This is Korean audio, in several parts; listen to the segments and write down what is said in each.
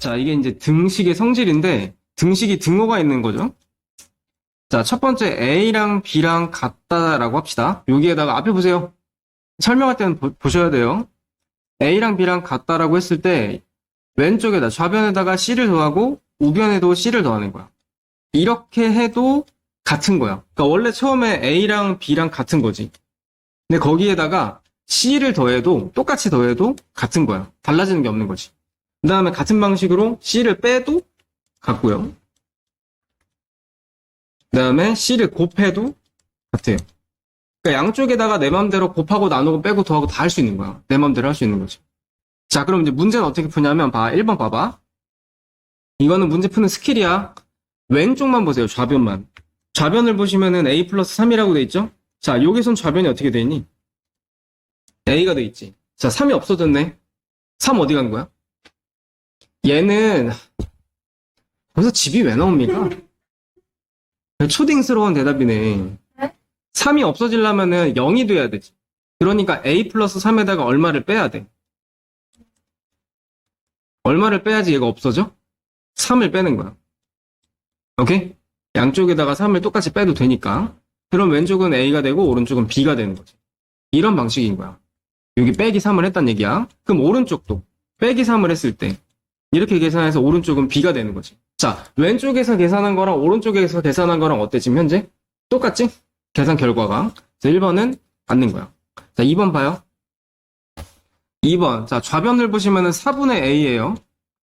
자, 이게 이제 등식의 성질인데, 등식이 등호가 있는 거죠. 자, 첫 번째 A랑 B랑 같다라고 합시다. 여기에다가 앞에 보세요. 설명할 때는 보, 셔야 돼요. A랑 B랑 같다라고 했을 때, 왼쪽에다, 좌변에다가 C를 더하고, 우변에도 C를 더하는 거야. 이렇게 해도 같은 거야. 그러니까 원래 처음에 A랑 B랑 같은 거지. 근데 거기에다가 C를 더해도 똑같이 더해도 같은 거야. 달라지는 게 없는 거지. 그 다음에 같은 방식으로 C를 빼도 같고요. 그 다음에 C를 곱해도 같아요. 그러니까 양쪽에다가 내 맘대로 곱하고 나누고 빼고 더하고 다 할 수 있는 거야. 내 맘대로 할 수 있는 거지. 자, 그럼 이제 문제는 어떻게 푸냐면 봐. 1번 봐봐. 이거는 문제 푸는 스킬이야. 왼쪽만 보세요. 좌변만. 좌변을 보시면은 A 플러스 3이라고 돼 있죠? 자, 여기선 좌변이 어떻게 돼 있니? A가 돼 있지. 자, 3이 없어졌네. 3 어디 간 거야? 얘는 벌써 집이 왜 나옵니까? 초딩스러운 대답이네. 3이 없어지려면은 0이 돼야 되지. 그러니까 A 플러스 3에다가 얼마를 빼야 돼? 얼마를 빼야지 얘가 없어져? 3을 빼는 거야. 오케이? 양쪽에다가 3을 똑같이 빼도 되니까. 그럼 왼쪽은 A가 되고 오른쪽은 B가 되는 거지. 이런 방식인 거야. 여기 빼기 3을 했단 얘기야. 그럼 오른쪽도 빼기 3을 했을 때 이렇게 계산해서 오른쪽은 B가 되는 거지. 자, 왼쪽에서 계산한 거랑 오른쪽에서 계산한 거랑 어때 지금 현재? 똑같지? 계산 결과가. 자, 1번은 맞는 거야. 자, 2번 봐요. 2번. 자, 좌변을 보시면은 4분의 A예요.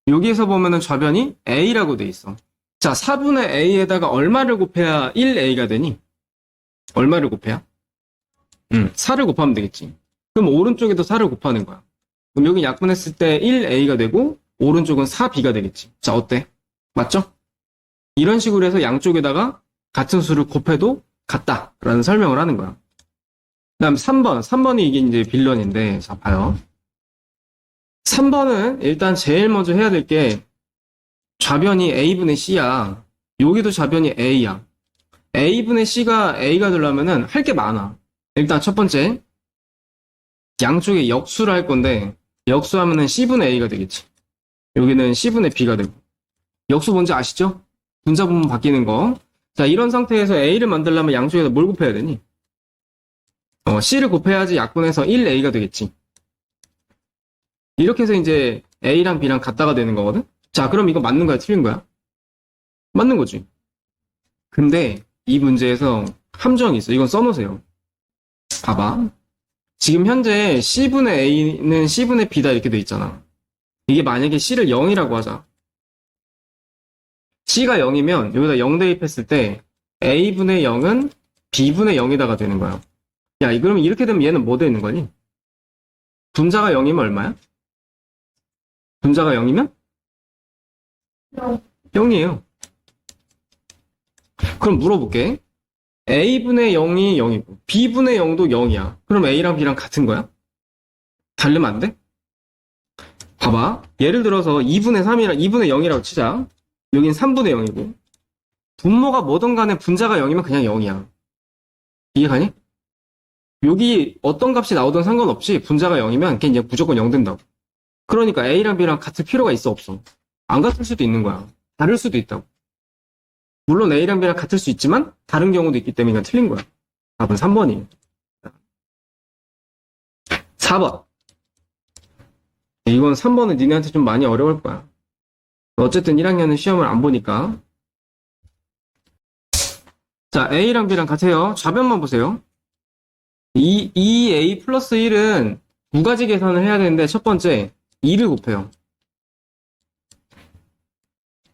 여기에서 보면은 좌변이 A라고 돼 있어. 자, 4분의 A에다가 얼마를 곱해야 1A가 되니? 얼마를 곱해야? 음, 4를 곱하면 되겠지. 그럼 오른쪽에도 4를 곱하는 거야. 그럼 여기 약분했을 때 1A가 되고 오른쪽은 4B가 되겠지. 자, 어때? 맞죠? 이런 식으로 해서 양쪽에다가 같은 수를 곱해도 같다라는 설명을 하는 거야. 그 다음 3번. 3번이 이게 이제 빌런인데, 자, 봐요. 3번은 일단 제일 먼저 해야 될 게 좌변이 A분의 C야. 여기도 좌변이 A야. A분의 C가 A가 되려면은 할 게 많아. 일단 첫 번째, 양쪽에 역수를 할 건데, 역수하면은 C분의 A가 되겠지. 여기는 C분의 B가 되고. 역수 뭔지 아시죠? 분자 부분 바뀌는 거. 자, 이런 상태에서 A를 만들려면 양쪽에다 뭘 곱해야 되니? 어, C를 곱해야지 약분해서 1A가 되겠지. 이렇게 해서 이제 A랑 B랑 같다가 되는 거거든? 자, 그럼 이거 맞는 거야? 틀린 거야? 맞는 거지. 근데 이 문제에서 함정이 있어. 이건 써놓으세요. 봐봐. 지금 현재 C분의 A는 C분의 B다 이렇게 돼 있잖아. 이게 만약에 C를 0이라고 하자. C가 0이면 여기다 0 대입했을 때 A분의 0은 B분의 0이다가 되는 거야. 야, 그럼 이렇게 되면 얘는 뭐 되는 거니? 분자가 0이면 얼마야? 분자가 0이면? 0이에요. 그럼 물어볼게. A분의 0이 0이고, B분의 0도 0이야. 그럼 A랑 B랑 같은 거야? 다르면 안 돼? 봐봐. 예를 들어서 2분의 3이랑, 2분의 0이라고 치자. 여긴 3분의 0이고. 분모가 뭐든 간에 분자가 0이면 그냥 0이야. 이해가니? 여기 어떤 값이 나오든 상관없이 분자가 0이면 걔 이제 무조건 0 된다고. 그러니까 A랑 B랑 같을 필요가 있어 없어? 안 같을 수도 있는 거야. 다를 수도 있다고. 물론 A랑 B랑 같을 수 있지만 다른 경우도 있기 때문에 이건 틀린 거야. 답은 3번이에요. 4번. 이건 3번은 니네한테 좀 많이 어려울 거야. 어쨌든 1학년은 시험을 안 보니까. 자, A랑 B랑 같아요. 좌변만 보세요. 이, 2A 플러스 1은 두 가지 계산을 해야 되는데 첫 번째 2를 곱해요.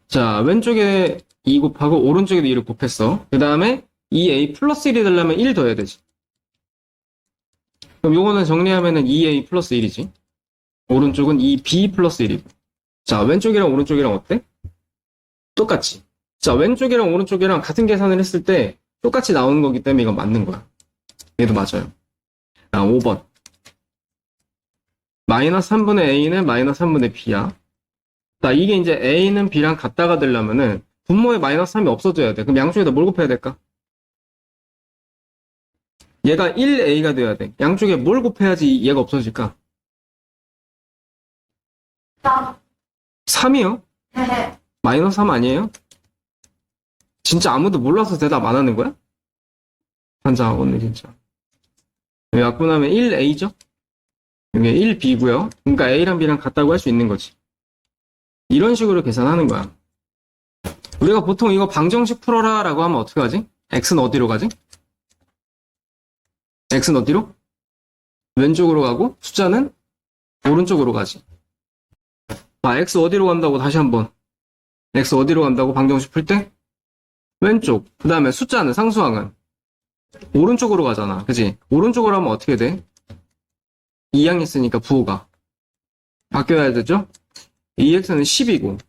자, 왼쪽에 2 곱하고 오른쪽에도 2를 곱했어. 그 다음에 2A 플러스 1이 되려면 1 더해야 되지. 그럼 요거는 정리하면은 2A 플러스 1이지. 오른쪽은 2B 플러스 1이고. 자, 왼쪽이랑 오른쪽이랑 어때? 똑같이. 자, 왼쪽이랑 오른쪽이랑 같은 계산을 했을 때 똑같이 나오는 거기 때문에 이건 맞는 거야. 얘도 맞아요. 자, 5번. 마이너스 3분의 A는 마이너스 3분의 B야. 자, 이게 이제 A는 B랑 같다가 되려면은 분모에 마이너스 3이 없어져야 돼. 그럼 양쪽에다 뭘 곱해야 될까? 얘가 1A가 돼야 돼. 양쪽에 뭘 곱해야지 얘가 없어질까? 3이요? 마이너스 3 아니에요? 진짜 아무도 몰라서 대답 안 하는 거야? 환장하겠네, 진짜. 여기 약분하면 1a죠? 여기 1b고요. 그러니까 a랑 b랑 같다고 할 수 있는 거지. 이런 식으로 계산하는 거야. 우리가 보통 이거 방정식 풀어라 라고 하면 어떻게 하지? x는 어디로 가지? x는 어디로? 왼쪽으로 가고 숫자는 오른쪽으로 가지. 아, x 어디로 간다고 다시 한번. x 어디로 간다고 방정식 풀 때? 왼쪽. 그 다음에 숫자는 상수항은 오른쪽으로 가잖아. 그지? 오른쪽으로 하면 어떻게 돼? 2항 있으니까 부호가 바뀌어야 되죠? 2x는 10이고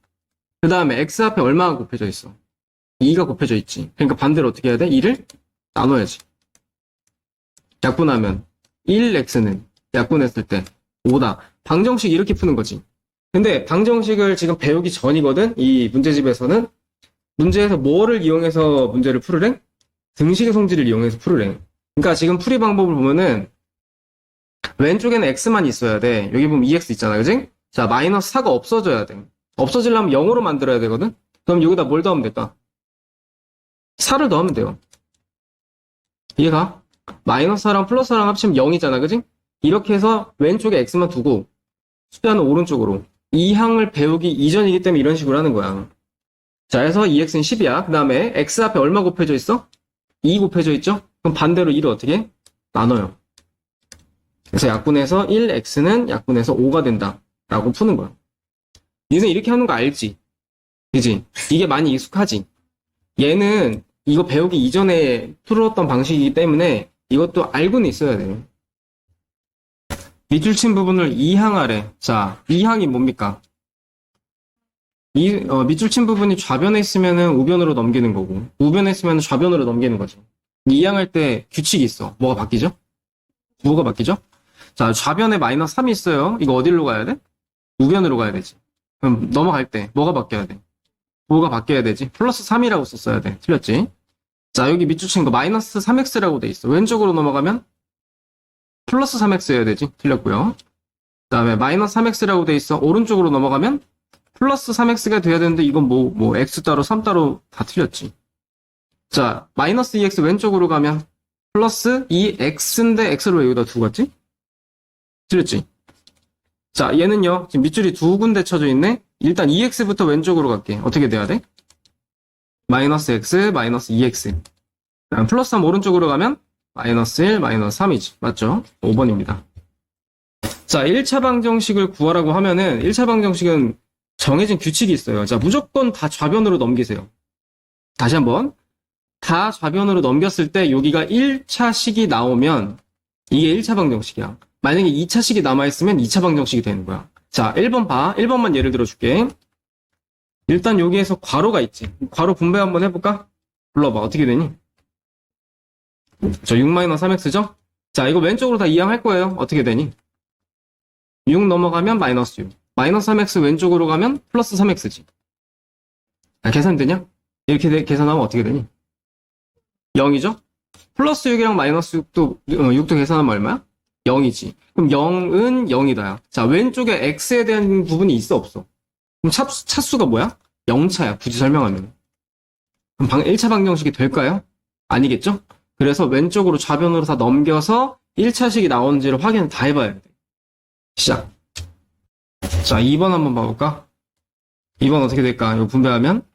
그 다음에 x 앞에 얼마가 곱해져 있어? 2가 곱해져 있지. 그러니까 반대로 어떻게 해야 돼? 2를 나눠야지. 약분하면 1x는 약분했을 때 5다. 방정식 이렇게 푸는 거지. 근데 방정식을 지금 배우기 전이거든? 이 문제집에서는 문제에서 뭐를 이용해서 문제를 풀으래? 등식의 성질을 이용해서 풀으래. 그러니까 지금 풀이 방법을 보면은 왼쪽에는 x만 있어야 돼. 여기 보면 2x 있잖아. 그지? 자, 마이너스 4가 없어져야 돼. 없어지려면 0으로 만들어야 되거든? 그럼 여기다 뭘 더하면 될까? 4를 더하면 돼요. 이해가? 마이너스 4랑 플러스 4랑 합치면 0이잖아. 그지? 이렇게 해서 왼쪽에 x만 두고 숫자는 오른쪽으로 이 항을 배우기 이전이기 때문에 이런 식으로 하는 거야. 자, 그래서 2x는 10이야. 그 다음에 x 앞에 얼마 곱해져 있어? 2 곱해져 있죠? 그럼 반대로 2를 어떻게 해? 나눠요. 그래서 약분해서 1x는 약분해서 5가 된다. 라고 푸는 거야. 니는 이렇게 하는 거 알지? 그지? 이게 많이 익숙하지? 얘는 이거 배우기 이전에 풀었던 방식이기 때문에 이것도 알고는 있어야 돼요. 밑줄 친 부분을 2항 아래. 자, 2항이 뭡니까? 이, 어, 밑줄 친 부분이 좌변에 있으면은 우변으로 넘기는 거고, 우변에 있으면 좌변으로 넘기는 거죠. 2항 할 때 규칙이 있어. 뭐가 바뀌죠? 뭐가 바뀌죠? 자, 좌변에 마이너스 3이 있어요. 이거 어디로 가야 돼? 우변으로 가야 되지. 그럼 넘어갈 때 뭐가 바뀌어야 돼? 뭐가 바뀌어야 되지? 플러스 3이라고 썼어야 돼. 틀렸지? 자, 여기 밑줄 친거 마이너스 3x라고 돼 있어. 왼쪽으로 넘어가면 플러스 3x여야 되지. 틀렸고요. 그 다음에 마이너스 3x라고 돼 있어. 오른쪽으로 넘어가면 플러스 3x가 돼야 되는데 이건 뭐, 뭐, x 따로 3 따로 다 틀렸지. 자, 마이너스 2x 왼쪽으로 가면 플러스 2x인데 x를 왜 여기다 두고 갔지? 틀렸지? 자, 얘는요, 지금 밑줄이 두 군데 쳐져 있네? 일단 2x부터 왼쪽으로 갈게. 어떻게 돼야 돼? 마이너스 x, 마이너스 2x. 그다음 플러스 3 오른쪽으로 가면 마이너스 1, 마이너스 3이지. 맞죠? 5번입니다. 자, 1차 방정식을 구하라고 하면은 1차 방정식은 정해진 규칙이 있어요. 자, 무조건 다 좌변으로 넘기세요. 다시 한번. 다 좌변으로 넘겼을 때 여기가 1차식이 나오면 이게 1차 방정식이야. 만약에 2차식이 남아있으면 2차 방정식이 되는 거야. 자, 1번 봐. 1번만 예를 들어 줄게. 일단 여기에서 괄호가 있지. 괄호 분배 한번 해볼까? 불러봐. 어떻게 되니? 저 6-3x죠? 자, 이거 왼쪽으로 다 이항할 거예요. 어떻게 되니? 6 넘어가면 마이너스 6. 마이너스 3x 왼쪽으로 가면 플러스 3x지. 아, 계산되냐? 이렇게 돼- 계산하면 어떻게 되니? 0이죠? 플러스 6이랑 마이너스 6도, 6도 계산하면 얼마야? 0이지. 그럼 0은 0이다야. 자, 왼쪽에 x에 대한 부분이 있어, 없어? 그럼 차, 차수가 뭐야? 0차야, 굳이 설명하면. 그럼 방, 1차 방정식이 될까요? 아니겠죠? 그래서 왼쪽으로 좌변으로 다 넘겨서 1차식이 나오는지를 확인을 다 해봐야 돼. 시작. 자, 2번 한번 봐볼까? 2번 어떻게 될까? 이거 분배하면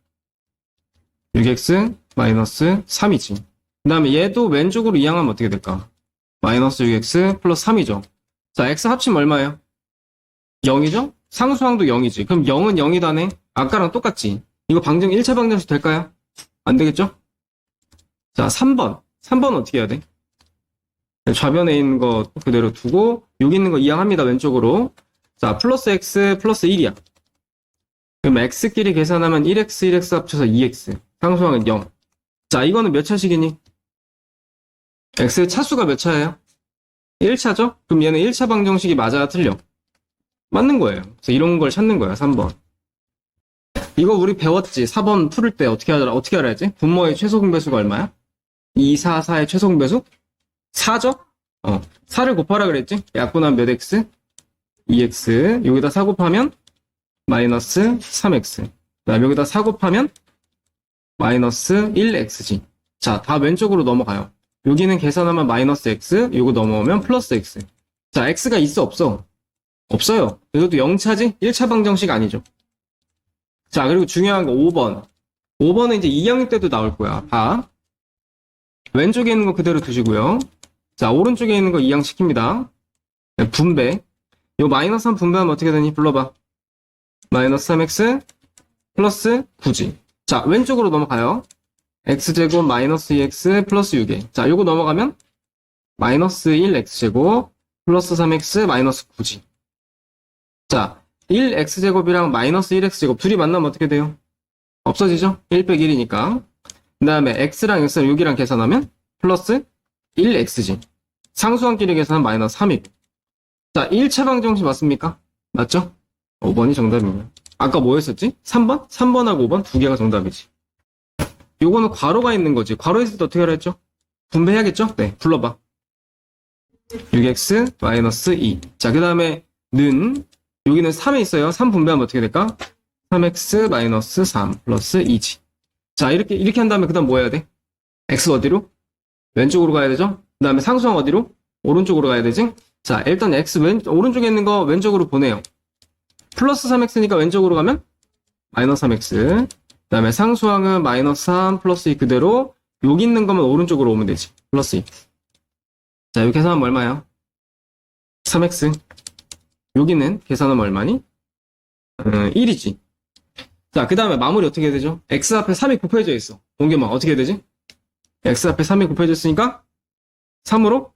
6x 마이너스 3이지. 그 다음에 얘도 왼쪽으로 이항하면 어떻게 될까? 마이너스 6x 플러스 3이죠. 자, x 합치면 얼마예요? 0이죠? 상수항도 0이지. 그럼 0은 0이다네? 아까랑 똑같지? 이거 방정 1차 방정식 될까요? 안 되겠죠? 자, 3번. 3번 어떻게 해야 돼? 좌변에 있는 거 그대로 두고 여기 있는 거 이항합니다. 왼쪽으로. 자, 플러스 x 플러스 1이야. 그럼 x끼리 계산하면 1x, 1x 합쳐서 2x. 상수항은 0. 자, 이거는 몇 차식이니? x의 차수가 몇 차예요? 1차죠? 그럼 얘는 1차 방정식이 맞아, 틀려? 맞는 거예요. 그래서 이런 걸 찾는 거야, 3번. 이거 우리 배웠지? 4번 풀을 때 어떻게 하라, 어떻게 알아야지? 분모의 최소 공배수가 얼마야? 2, 4, 4의 최소 공배수? 4죠? 어. 4를 곱하라 그랬지? 약분하면 몇 x? 2x. 여기다 4 곱하면 마이너스 3x. 다음 여기다 4 곱하면 마이너스 1xg. 자, 다 왼쪽으로 넘어가요. 여기는 계산하면 마이너스 x, 요거 넘어오면 플러스 x. 자, x가 있어, 없어? 없어요. 이것도 0차지? 1차 방정식 아니죠. 자, 그리고 중요한 거 5번. 5번은 이제 2학년 때도 나올 거야. 봐. 왼쪽에 있는 거 그대로 두시고요. 자, 오른쪽에 있는 거 이항시킵니다. 네, 분배. 요 마이너스 3 분배하면 어떻게 되니? 불러봐. 마이너스 3x 플러스 9지. 자, 왼쪽으로 넘어가요. x제곱 마이너스 2x 플러스 6에. 자, 요거 넘어가면 마이너스 1x제곱 플러스 3x 마이너스 9지. 자, 1x제곱이랑 마이너스 1x제곱 둘이 만나면 어떻게 돼요? 없어지죠? 1 빼기 1이니까. 그 다음에 x랑 x랑 6이랑 계산하면 플러스 1x지. 상수항끼리 계산하면 마이너스 3이고. 자, 1차 방 정식 맞습니까? 맞죠? 5번이 정답이에요. 아까 뭐였었지? 3번? 3번하고 5번 두 개가 정답이지. 요거는 괄호가 있는 거지. 괄호 있을 때 어떻게 하라 했죠? 분배해야겠죠? 네, 불러봐. 6x 마이너스 2. 자, 그 다음에 는 여기는 3에 있어요. 3 분배하면 어떻게 될까? 3x 마이너스 3 플러스 2지. 자, 이렇게, 이렇게 한 다음에 그 다음 뭐 해야 돼? x 어디로? 왼쪽으로 가야 되죠? 그 다음에 상수항 어디로? 오른쪽으로 가야 되지? 자, 일단 x 왼, 오른쪽에 있는 거 왼쪽으로 보내요. 플러스 3x니까 왼쪽으로 가면 마이너스 3x. 그 다음에 상수항은 마이너스 3 플러스 2 그대로 여기 있는 거면 오른쪽으로 오면 되지. 플러스 2. 자, 여기 계산하면 얼마야? 3x. 여기는 계산하면 얼마니? 어, 1이지. 자, 그 다음에 마무리 어떻게 해야 되죠? x 앞에 3이 곱해져 있어. 동계만 어떻게 해야 되지? x 앞에 3이 곱해져 있으니까 3으로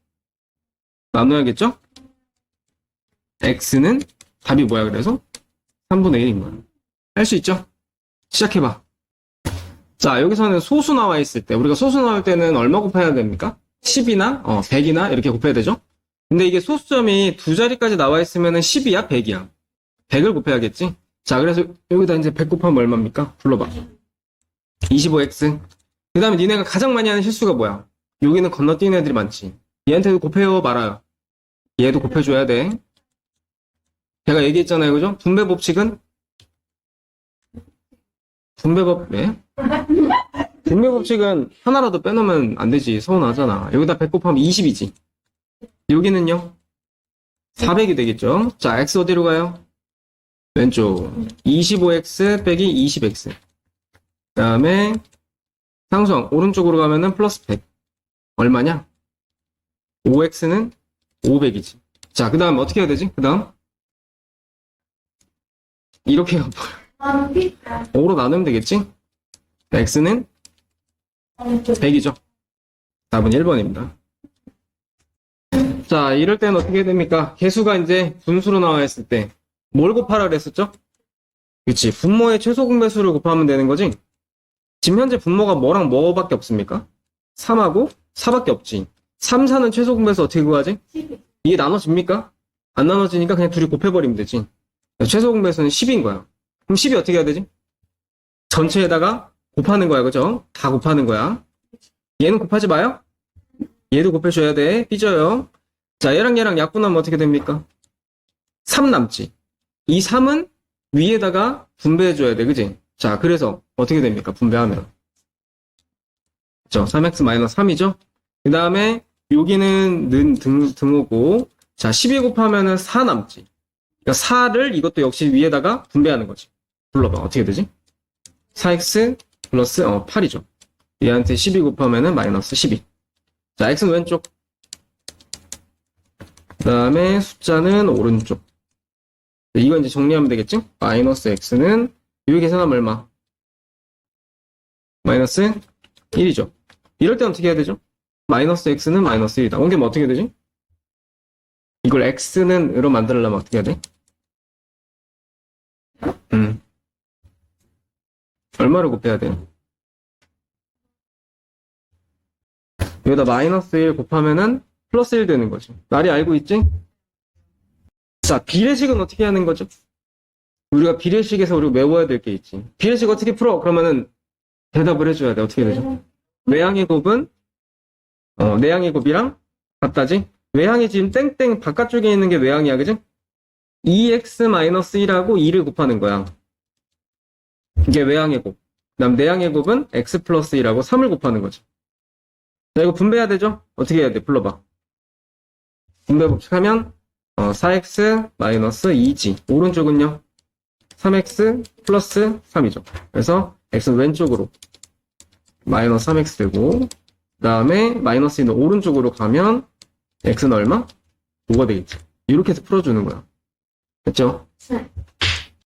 나눠야겠죠? x는 답이 뭐야 그래서? 3분의 1인 거야. 할 수 있죠? 시작해봐. 자, 여기서는 소수 나와 있을 때, 우리가 소수 나올 때는 얼마 곱해야 됩니까? 10이나, 어, 100이나 이렇게 곱해야 되죠? 근데 이게 소수점이 두 자리까지 나와 있으면은 10이야, 100이야. 100을 곱해야겠지? 자, 그래서 여기다 이제 100 곱하면 얼마입니까? 불러봐. 25x. 그 다음에 니네가 가장 많이 하는 실수가 뭐야? 여기는 건너뛰는 애들이 많지. 얘한테도 곱해요, 말아요. 얘도 곱해줘야 돼. 제가 얘기했잖아요, 그죠? 분배 법칙은 분배 법 네? 분배 법칙은 하나라도 빼놓으면 안 되지. 서운하잖아. 여기다 100 곱하면 20이지. 여기는요? 400이 되겠죠? 자, x 어디로 가요? 왼쪽. 25x 빼기 20x. 그 다음에 상수항 오른쪽으로 가면은 플러스 100. 얼마냐? 5x는 500이지. 자, 그 다음 어떻게 해야 되지? 그 다음? 이렇게 가 5로 나누면 되겠지? x는 100이죠. 답은 1번입니다. 자, 이럴 때는 어떻게 됩니까? 개수가 이제 분수로 나와 있을 때 뭘 곱하라 그랬었죠? 그치, 분모의 최소 공배수를 곱하면 되는 거지? 지금 현재 분모가 뭐랑 뭐밖에 없습니까? 3하고 4밖에 없지. 3, 4는 최소 공배수 어떻게 구하지? 이게 나눠집니까? 안 나눠지니까 그냥 둘이 곱해버리면 되지. 최소 공배수는 10인 거야. 그럼 10이 어떻게 해야 되지? 전체에다가 곱하는 거야, 그죠? 다 곱하는 거야. 얘는 곱하지 마요. 얘도 곱해줘야 돼. 삐져요. 자, 얘랑 얘랑 약분하면 어떻게 됩니까? 3 남지. 이 3은 위에다가 분배해줘야 돼, 그지? 자, 그래서 어떻게 됩니까? 분배하면. 그죠? 3x-3이죠? 그 다음에 여기는 는 등, 등호고, 자, 12 곱하면은 4 남지. 그러니까 4를 이것도 역시 위에다가 분배하는 거지. 불러봐. 어떻게 되지? 4x 플러스 어, 8이죠. 얘한테 12 곱하면은 마이너스 12. 자, x는 왼쪽. 그 다음에 숫자는 오른쪽. 이거 이제 정리하면 되겠지? 마이너스 x는 여기 계산하면 얼마? 마이너스 1이죠. 이럴 때 어떻게 해야 되죠? 마이너스 x는 마이너스 1이다. 옮기면 어떻게 되지? 이걸 x는 으로 만들려면 어떻게 해야 돼? 음. 얼마를 곱해야 돼? 여기다 마이너스 1 곱하면은 플러스 1 되는 거지. 나리 알고 있지? 자, 비례식은 어떻게 하는 거죠? 우리가 비례식에서 우리가 외워야 될 게 있지. 비례식 어떻게 풀어? 그러면은 대답을 해줘야 돼. 어떻게 되죠? 외항의 곱은 어, 내항의 곱이랑 같다지? 외항이 지금 땡땡 바깥쪽에 있는 게 외항이야, 그지? 2x-1하고 2를 곱하는 거야. 이게 외항의 곱. 그 다음 내항의 곱은 x 플러스 1하고 3을 곱하는 거죠. 자, 이거 분배해야 되죠? 어떻게 해야 돼? 불러봐. 분배 법칙 하면, 어, 4x 마이너스 2g. 오른쪽은요? 3x 플러스 3이죠. 그래서 x는 왼쪽으로 마이너스 3x 되고, 그 다음에 마이너스 있는 오른쪽으로 가면 x는 얼마? 5가 되겠지. 이렇게 해서 풀어주는 거야. 됐죠? 네.